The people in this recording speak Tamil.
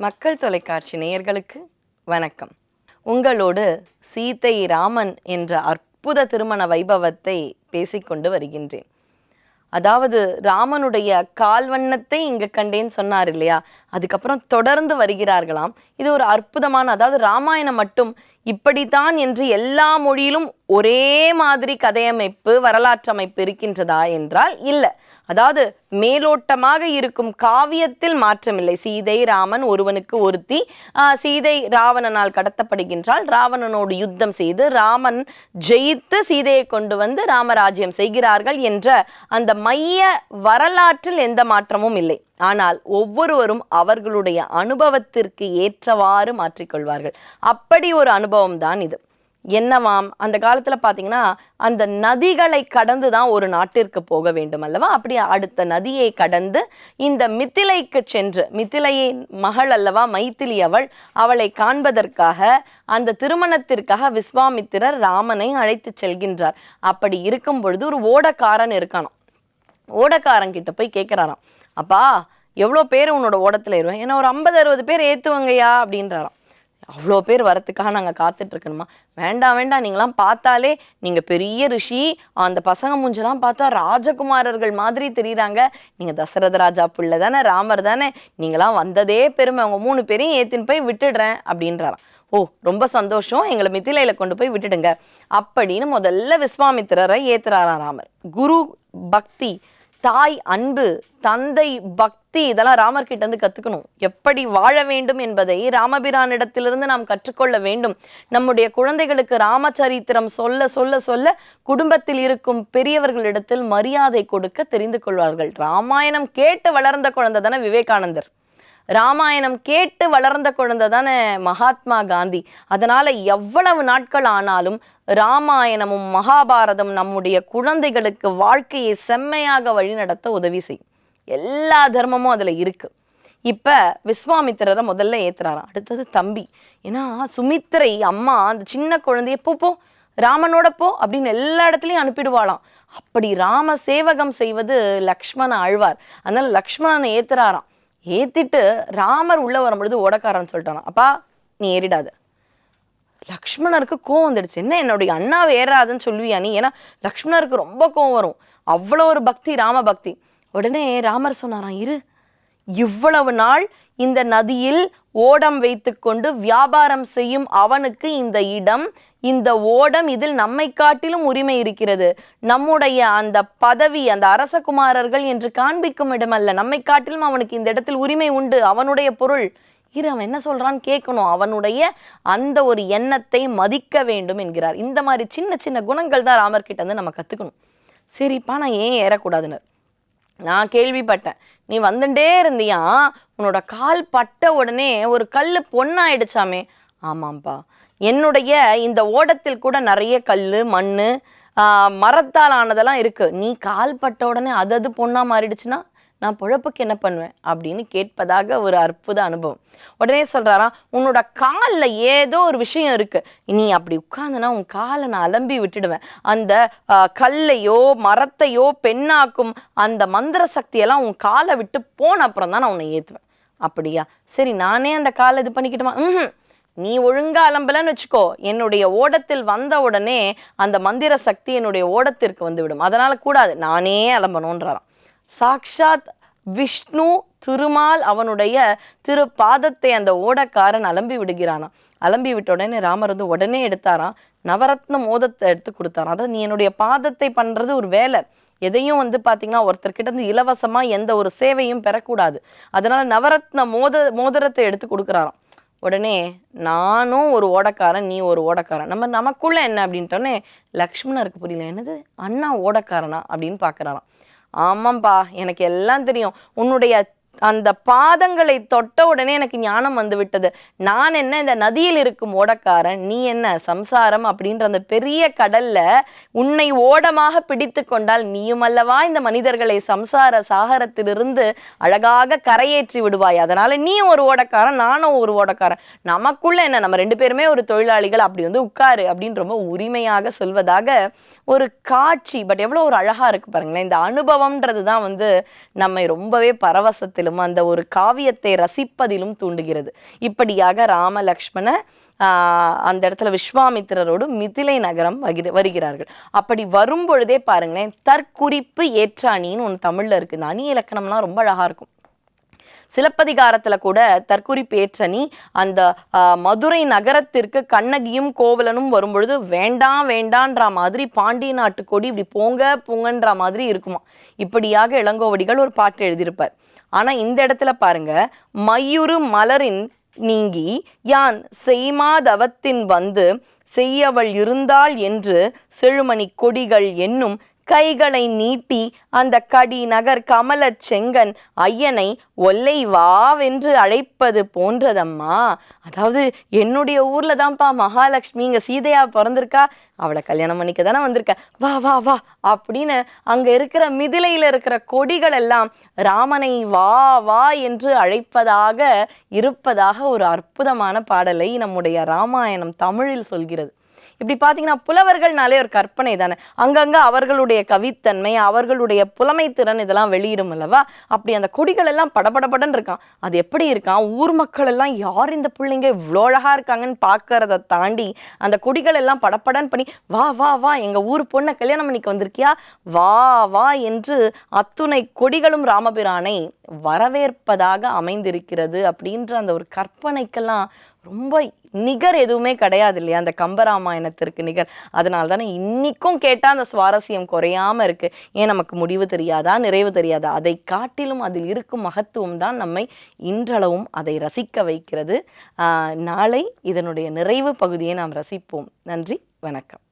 மக்கள் தொலைக்காட்சி நேயர்களுக்கு வணக்கம். உங்களோடு சீதை ராமன் என்ற அற்புத திருமண வைபவத்தை பேசிக்கொண்டு வருகின்றேன். அதாவது ராமனுடைய கால்வண்ணத்தை இங்கு கண்டேன்னு சொன்னார் இல்லையா? அதுக்கப்புறம் தொடர்ந்து வருகிறார்களாம். இது ஒரு அற்புதமான அதாவது ராமாயணம் மட்டும் இப்படித்தான் என்று எல்லா மொழியிலும் ஒரே மாதிரி கதையமைப்பு வரலாற்று அமைப்பு இருக்கின்றதா என்றால் இல்லை. அதாவது மேலோட்டமாக இருக்கும் காவியத்தில் மாற்றமில்லை. சீதை ராமன் ஒருவனுக்கு ஒருத்தி. சீதை ராவணனால் கடத்தப்படுகின்றால் ராவணனோடு யுத்தம் செய்து ராமன் ஜெயித்து சீதையை கொண்டு வந்து ராமராஜ்யம் செய்கிறார்கள் என்ற அந்த மைய வரலாற்றில் எந்த மாற்றமும் இல்லை. ஆனால் ஒவ்வொருவரும் அவர்களுடைய அனுபவத்திற்கு ஏற்றவாறு மாற்றிக்கொள்வார்கள். அப்படி ஒரு அனுபவம் தான் இது. என்னவாம்? அந்த காலத்தில் பார்த்தீங்கன்னா அந்த நதிகளை கடந்து தான் ஒரு நாட்டிற்கு போக வேண்டும் அல்லவா? அப்படி அடுத்த நதியை கடந்து இந்த மித்திலைக்கு சென்று மித்திலையின் மகள் அல்லவா மைத்திலி அவள் அவளை காண்பதற்காக அந்த திருமணத்திற்காக விஸ்வாமித்திரர் ராமனை அழைத்து செல்கின்றார். அப்படி இருக்கும் பொழுது ஒரு ஓடக்காரன் இருக்கானோ ஓடக்காரங்கிட்ட போய் கேட்குறாராம் அப்பா எவ்வளோ பேர் உன்னோட ஓடத்தில் ஏறுவேன் ஏன்னா ஒரு ஐம்பது அறுபது பேர் ஏற்றுவங்கய்யா அப்படின்றாராம். அவ்வளோ பேர் வரத்துக்காக நாங்கள் காத்துட்டு இருக்கணுமா வேண்டாம் வேண்டாம். நீங்களாம் பார்த்தாலே நீங்கள் பெரிய ரிஷி. அந்த பசங்க மூஞ்செல்லாம் பார்த்தா ராஜகுமாரர்கள் மாதிரி தெரியுறாங்க. நீங்கள் தசரத ராஜா பிள்ளை தானே ராமர் தானே. நீங்களாம் வந்ததே பெருமை. அவங்க மூணு பேரையும் ஏற்றின்னு போய் விட்டுடுறேன் அப்படின்றாராம். ஓ ரொம்ப சந்தோஷம். எங்களை மிதிலையில் கொண்டு போய் விட்டுடுங்க. அப்படின்னு முதல்ல விஸ்வாமித்திரரை ஏத்துறாராம் ராமர். குரு பக்தி தாய் அன்பு தந்தை பக்தி இதெல்லாம் ராமர் கிட்ட இருந்து கத்துக்கணும். எப்படி வாழ வேண்டும் என்பதை ராமபிரானிடத்திலிருந்து நாம் கற்றுக்கொள்ள வேண்டும். நம்முடைய குழந்தைகளுக்கு ராமச்சரித்திரம் சொல்ல சொல்ல சொல்ல குடும்பத்தில் இருக்கும் பெரியவர்களிடத்தில் மரியாதை கொடுக்க தெரிந்து கொள்வார்கள். ராமாயணம் கேட்டு வளர்ந்த குழந்தை தானே விவேகானந்தர். ராமாயணம் கேட்டு வளர்ந்த குழந்தை தானே மகாத்மா காந்தி. அதனால எவ்வளவு நாட்கள் ஆனாலும் ராமாயணமும் மகாபாரதம் நம்முடைய குழந்தைகளுக்கு வாழ்க்கையை செம்மையாக வழிநடத்த உதவி செய்யும். எல்லா தர்மமும் அதுல இருக்கு. இப்ப விஸ்வாமித்திரரை முதல்ல ஏத்துறாராம். அடுத்தது தம்பி. ஏன்னா சுமித்திரை அம்மா அந்த சின்ன குழந்தைய போ போ ராமனோட போ அப்படின்னு எல்லா இடத்துலையும் அனுப்பிடுவாளாம். அப்படி ராம சேவகம் செய்வது லக்ஷ்மண ஆழ்வார். அதனால லக்ஷ்மணனை ஏத்துறாராம். ஏத்திட்டு ராமர் உள்ள வரும்பொழுது ஓடக்காரன் சொல்லிட்டானா அப்பா நீ ஏறிடாத. லக்ஷ்மணருக்கு கோவம் வந்துடுச்சு. என்ன என்னுடைய அண்ணாவை ஏறாதுன்னு சொல்லுவியா நீ? ஏன்னா லக்ஷ்மணருக்கு ரொம்ப கோவம் வரும். அவ்வளோ ஒரு பக்தி ராம பக்தி. உடனே ராமர் சொன்னாராம் இரு. இவ்வளவு நாள் இந்த நதியில் ஓடம் வைத்துக்கொண்டு வியாபாரம் செய்யும் அவனுக்கு இந்த இடம் இந்த ஓடம் இதில் நம்மை காட்டிலும் உரிமை இருக்கிறது. நம்முடைய அந்த பதவி அந்த அரசகுமாரர்கள் என்று காண்பிக்கும் இடமல்ல. நம்மை காட்டிலும் அவனுக்கு இந்த இடத்தில் உரிமை உண்டு. அவனுடைய பொருள். இரு அவன் என்ன சொல்கிறான்னு கேட்கணும். அவனுடைய அந்த ஒரு எண்ணத்தை மதிக்க வேண்டும் என்கிறார். இந்த மாதிரி சின்ன சின்ன குணங்கள் தான் ராமர் கிட்ட நம்ம கத்துக்கணும். சரிப்பா நான் ஏன் ஏறக்கூடாதுன்னு நான் கேள்விப்பட்டேன். நீ வந்துட்டே இருந்தியா? உன்னோட கால் பட்ட உடனே ஒரு கல் பொண்ணாயிடுச்சாமே? ஆமாம்ப்பா என்னுடைய இந்த ஓடத்தில் கூட நிறைய கல் மண் மரத்தால் ஆனதெல்லாம் இருக்கு. நீ கால் பட்ட உடனே அது அது பொண்ணா மாறிடுச்சுன்னா? நான் பொழப்புக்கு என்ன பண்ணுவேன்? அப்படின்னு கேட்பதாக ஒரு அற்புத அனுபவம். உடனே சொல்கிறாராம் உன்னோட காலில் ஏதோ ஒரு விஷயம் இருக்குது நீ அப்படி உட்காந்துனா உன் காலை நான் அலம்பி விட்டுடுவேன். அந்த கல்லையோ மரத்தையோ பெண்ணாக்கும் அந்த மந்திர சக்தியெல்லாம் உன் காலை விட்டு போன அப்புறம் தான் நான் உன்னை ஏற்றுவேன் அப்படியா? சரி நானே அந்த காலை இது பண்ணிக்கிட்டுமா? ம் நீ ஒழுங்கா அலம்பலன்னு வச்சுக்கோ. என்னுடைய ஓடத்தில் வந்த உடனே அந்த மந்திர சக்தி என்னுடைய ஓடத்திற்கு வந்து விடும். அதனால கூடாது. நானே அலம்பணுன்றாராம் சாக்ஷாத் விஷ்ணு திருமால் அவனுடைய திரு பாதத்தை அந்த ஓடக்காரன் அலம்பி விடுகிறானாம். அலம்பி விட்ட உடனே ராமர் வந்து உடனே எடுத்தாராம். நவரத்ன மோதத்தை எடுத்து கொடுத்தாராம். அதாவது நீ என்னுடைய பாதத்தை பண்ணுறது ஒரு வேலை. எதையும் வந்து பார்த்தீங்கன்னா ஒருத்தர்கிட்ட இருந்து இலவசமாக எந்த ஒரு சேவையும் பெறக்கூடாது. அதனால் நவரத்ன மோத மோதிரத்தை எடுத்து கொடுக்குறாராம். உடனே நானும் ஒரு ஓடக்காரன் நீ ஒரு ஓடக்காரன். நம்ம நமக்குள்ள என்ன? அப்படின்ட்டோடனே லக்ஷ்மணருக்கு புரியல. என்னது? அண்ணா ஓடக்காரனா? அப்படின்னு பார்க்குறாராம் ஆமாம்பா எனக்கு எல்லாம் தெரியும். உன்னுடைய அந்த பாதங்களை தொட்ட உடனே எனக்கு ஞானம் வந்து விட்டது நான் என்ன இந்த நதியில் இருக்கும் ஓடக்காரன் நீ என்ன சம்சாரம் அப்படின்ற அந்த பெரிய கடல்ல உன்னை ஓடமாக பிடித்து கொண்டால் நீயும் அல்லவா இந்த மனிதர்களை சம்சார சாகரத்திலிருந்து அழகாக கரையேற்றி விடுவாய். அதனால நீ ஒரு ஓடக்காரன் நானும் ஒரு ஓடக்காரன். நமக்குள்ள என்ன நம்ம ரெண்டு பேருமே ஒரு தொழிலாளிகள் அப்படி வந்து உட்காரு அப்படின்னு ரொம்ப உரிமையாக சொல்வதாக ஒரு காட்சி பட் எவ்வளோ ஒரு அழகா இருக்கு பாருங்களேன். இந்த அனுபவம்ன்றது தான் வந்து நம்மை ரொம்பவே பரவசத்தில் கேட்பதிலும் அந்த ஒரு காவியத்தை ரசிப்பதிலும் தூண்டுகிறது. இப்படியாக ராம லக்ஷ்மண அந்த இடத்துல விஸ்வாமித்திரரோடு மிதிலை நகரம் வகிர- வருகிறார்கள். அப்படி வரும் பொழுதே பாருங்களேன் தற்குறிப்பு ஏற்றாணின்னு ஒன்று தமிழில் இருக்குது. இந்த அணி இலக்கணம்லாம் ரொம்ப அழகாக இருக்கும். சிலப்பதிகாரத்தில் கூட தற்குறிப்பேற்றணி அந்த மதுரை நகரத்திற்கு கண்ணகியும் கோவலனும் வரும்பொழுது வேண்டாம் வேண்டான்ற மாதிரி பாண்டிய நாட்டு கொடி இப்படி போங்க போங்கன்ற மாதிரி இருக்குமா? இப்படியாக இளங்கோவடிகள் ஒரு பாட்டு எழுதியிருப்பார். ஆனா இந்த இடத்துல பாருங்க மயூரு மலரின் நீங்கி யான் செய்மாதவத்தின் வந்து செய்யவள் இருந்தாள் என்று செழுமணி கொடிகள் என்னும் கைகளை நீட்டி அந்த கடி நகர் கமலச் செங்கன் ஐயனை ஒல்லை வாவென்று அழைப்பது போன்றதம்மா. அதாவது என்னுடைய ஊர்ல தான்ப்பா மகாலட்சுமி இங்க சீதையா பிறந்திருக்கா. அவளை கல்யாணம் பண்ணிக்க தானே வந்திருக்க. வா வா வா அப்படின்னு அங்க இருக்கிற மிதிலையில இருக்கிற கொடிகள் எல்லாம் ராமனை வா வா என்று அழைப்பதாக இருப்பதாக ஒரு அற்புதமான பாடலை நம்முடைய ராமாயணம் தமிழில் சொல்கிறது. இப்படி பார்த்தீங்கன்னா புலவர்கள்னாலே ஒரு கற்பனை தானே. அங்கங்கே அவர்களுடைய கவித்தன்மை அவர்களுடைய புலமைத்திறன் இதெல்லாம் வெளியிடும் அல்லவா? அப்படி அந்த கொடிகள் எல்லாம் படபடபடன்னு இருக்கான். அது எப்படி இருக்கான்? ஊர் மக்கள் எல்லாம் யார் இந்த பிள்ளைங்க? இவ்வளோ அழகாக இருக்காங்கன்னு பார்க்கறத தாண்டி அந்த கொடிகள் எல்லாம் படபடன்னு பண்ணி வா வா வா எங்கள் ஊர் பொண்ணை கல்யாணம் பண்ணிக்க வந்திருக்கியா? வா வா என்று அத்துணை கொடிகளும் ராமபிரானை வரவேற்பதாக அமைந்திருக்கிறது அப்படின்ற அந்த ஒரு கற்பனைக்கெல்லாம் ரொம்ப நிகர் எதுவுமே கிடையாது இல்லையா? அந்த கம்பராமாயணத்திற்கு நிகர். அதனால தானே இன்றைக்கும் கேட்டால் அந்த சுவாரஸ்யம் குறையாம இருக்கு. ஏன் நமக்கு முடிவு தெரியாதா? நிறைவு தெரியாதா? அதை காட்டிலும் அதில் இருக்கும் மகத்துவம் தான் நம்மை இன்றளவும் அதை ரசிக்க வைக்கிறது. நாளை இதனுடைய நிறைவு பகுதியை நாம் ரசிப்போம். நன்றி வணக்கம்.